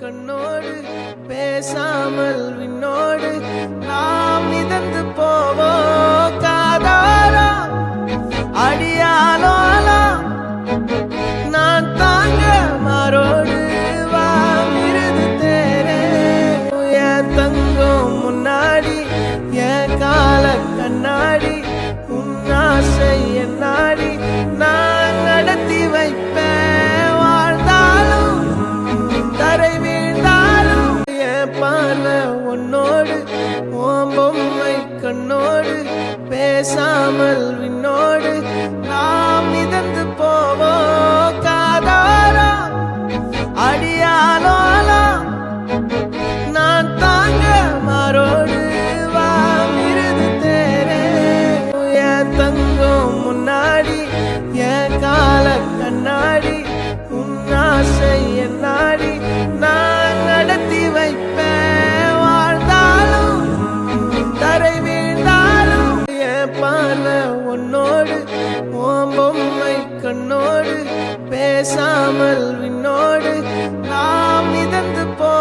கண்ணோடு பேசாமல் விண்ணோடு நாம் மிதந்து போவோ காதாரா அடியாலோலா நான் தாங்க மாறோடு வா தேரே. என் தங்கம் முன்னாடி என் கால கண்ணாடி பேசாமல் விண்ணோடு நாம் மிதந்து போவோ காதாரா? அடியாலோலா நான் தாங்க மாறோடு வா தேரே. என் தங்கம் முன்னாடி என் கால கண்ணாடி. பேசாமல் விண்ணோடு நாம் மிதந்து போ